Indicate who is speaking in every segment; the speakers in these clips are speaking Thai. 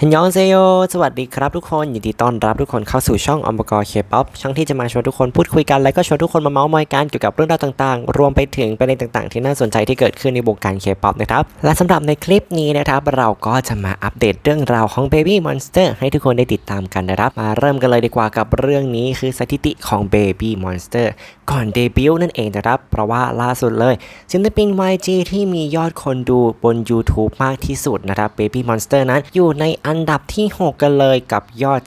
Speaker 1: ฮันยองเซโย สวัสดีครับทุกคน ยินดีต้อนรับทุกคนเข้าสู่ช่องอมบกเคป๊อปช่องที่จะมาชวนทุกคนพูดคุยกัน และก็ชวนทุกคนมาเมาส์มอยกันเกี่ยวกับเรื่องราวต่างๆ รวมไปถึงประเด็นต่างๆ ที่น่าสนใจที่เกิดขึ้นในวงการเคป๊อปนะครับ และสำหรับในคลิปนี้นะครับ เราก็จะมาอัปเดตเรื่องราวของ Baby Monster ให้ทุกคนได้ติดตามกันนะครับ มาเริ่มกันเลยดีกว่ากับเรื่องนี้คือสถิติของ Baby Monster ก่อนเดบิวต์นั่นเองนะครับ เพราะว่าล่าสุดเลยศิลปิน YG ที่มียอดคนดูบน YouTube มากที่สุดนะครับ Baby Monster นั้นอยู่ในอันดับที่ 6 กันเลยกับยอด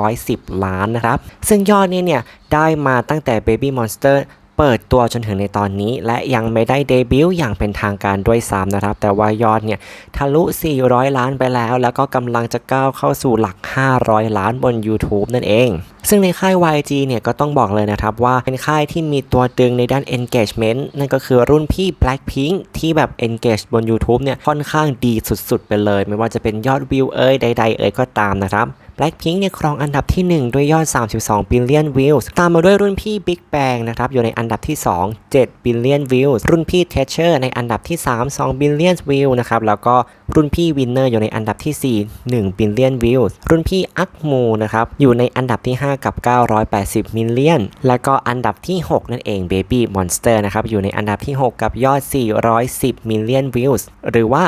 Speaker 1: 410 ล้านนะครับ ซึ่งยอดนี้เนี่ยได้มาตั้งแต่ Baby Monster เปิดตัวจนถึงในตอนนี้ และยังไม่ได้เดบิวต์อย่างเป็นทางการด้วยซ้ำนะครับ แต่ว่ายอดเนี่ยทะลุ 400 ล้านไปแล้ว แล้วก็กำลังจะก้าวเข้าสู่หลัก 500 ล้านบน YouTube นั่นเอง ซึ่งในค่าย YG เนี่ยก็ต้องบอกเลยนะครับว่าเป็นค่ายที่มีตัวดึงในด้าน engagement นั่นก็คือรุ่นพี่ Blackpink ที่แบบ engage บน YouTube เนี่ยค่อนข้างดีสุดๆ ไปเลย ไม่ว่าจะเป็นยอดวิวเอ่ยใด ๆ เอ่ยก็ตามนะครับ Blackpink เนี่ยครองอันดับที่ 1 ด้วยยอด 32 billion views ตามมาด้วยรุ่นพี่ Big Bang นะครับอยู่ในอันดับที่ 2 7 billion views รุ่นพี่ Teacher ในอันดับที่ 3 2 billion views นะครับแล้วก็รุ่นพี่ Winner อยู่ในอันดับที่ 4 1 billion views รุ่นพี่ Akmu นะครับอยู่ในอันดับที่ 5 กับ 980 million แล้วก็อันดับที่ 6 นั่นเอง Baby Monster นะครับอยู่ในอันดับที่ 6 กับยอด 410 million views หรือว่า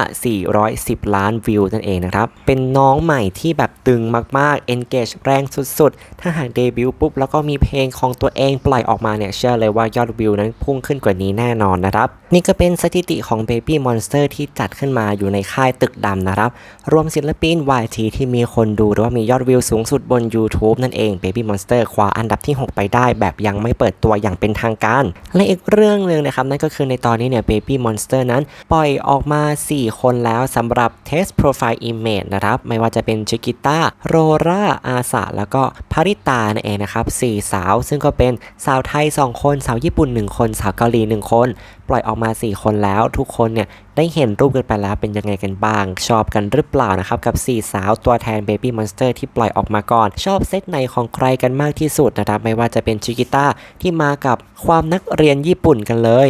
Speaker 1: 410 ล้านวิวนั่นเองนะครับเป็นน้องใหม่ที่แบบตึงมากๆ engage แรงสุดๆ ถ้าหากเดบิวต์ปุ๊บแล้วก็มีเพลงของตัวเองปล่อยออกมาเนี่ยเชื่อเลยว่ายอดวิวนั้นพุ่งขึ้นกว่านี้แน่นอนนะครับ นี่ก็เป็นสถิติของ Baby Monster ที่จัดขึ้นมาอยู่ในค่ายตึกดำนะครับ รวมศิลปิน YT ที่มีคนดูหรือว่ามียอดวิวสูงสุดบน YouTube นั่นเอง Baby Monster คว้าอันดับที่ 6 ไปได้แบบยังไม่เปิดตัวอย่างเป็นทางการ และอีกเรื่องหนึ่งนะครับนั่นก็คือในตอนนี้เนี่ย Baby Monster นั้นปล่อยออกมา 4 คนแล้วสำหรับ Test Profile Image นะครับไม่ว่าจะเป็นชิกิต้าโรราอาสาแล้วก็พาริตานั่นเองนะครับ4สาว ซึ่งก็เป็นสาวไทย 2 คน สาวญี่ปุ่น 1 คน สาวเกาหลี 1 คน ปล่อยออกมา 4 คนแล้ว ทุกคนเนี่ยได้เห็นรูปกันไปแล้วเป็นยังไงกันบ้าง ชอบกันหรือเปล่านะครับ กับ 4 สาวตัวแทน Baby Monster ที่ปล่อยออกมาก่อน ชอบเซตไหนของใครกันมากที่สุดนะครับไม่ว่าจะเป็นชิกิต้าที่มากับความนักเรียนญี่ปุ่นกันเลย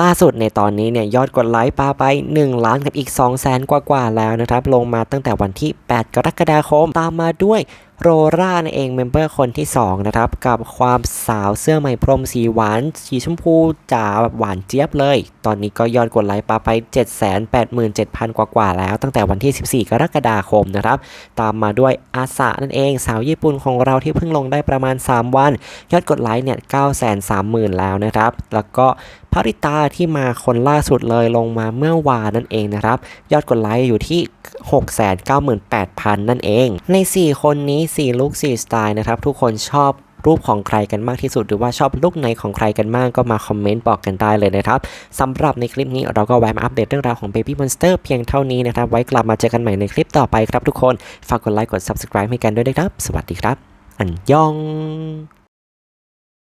Speaker 1: ล่าสุดในตอนนี้เนี่ยยอดกดไลค์ปาไป 1 ล้านกับอีก 2 0 0แสนกว่าๆแล้วนะครับ ลงมาตั้งแต่วันที่ 8 กรกฎาคมตามมาด้วยโรรานั่นเองเมมเบอร์คนที่ 2 นะครับ กับความสาวเสื้อไหมพรมสีหวาน สีชมพูจ๋าแบบหวานเจี๊ยบเลย ตอนนี้ก็ยอดกดไลค์ปาไป 787,000 กว่าๆแล้ว ตั้งแต่วันที่ 14 กรกฎาคมนะครับ ตามมาด้วยอาสะนั่นเอง สาวญี่ปุ่นของเราที่เพิ่งลงได้ประมาณ 3 วัน ยอดกดไลค์เนี่ย930,000 แล้วนะครับ แล้วก็ ภริตาที่มาคนล่าสุดเลยลงมาเมื่อวานนั่นเองนะครับ ยอดกดไลค์อยู่ที่ 698,000 นั่นเอง ใน 4 คนนี้ 4 ลุค4สไตล์นะครับ ทุกคนชอบรูปของใครกันมากที่สุด หรือว่าชอบลุคไหนของใครกันมากก็มาคอมเมนต์บอกกันได้เลยนะครับสำหรับในคลิปนี้เราก็แวะมาอัปเดตเรื่องราวของ Baby Monster เพียงเท่านี้นะครับ ไว้กลับมาเจอกันใหม่ในคลิปต่อไปครับทุกคน ฝากกดไลค์กด subscribe ให้กันด้วยนะครับ สวัสดีครับ อันยอง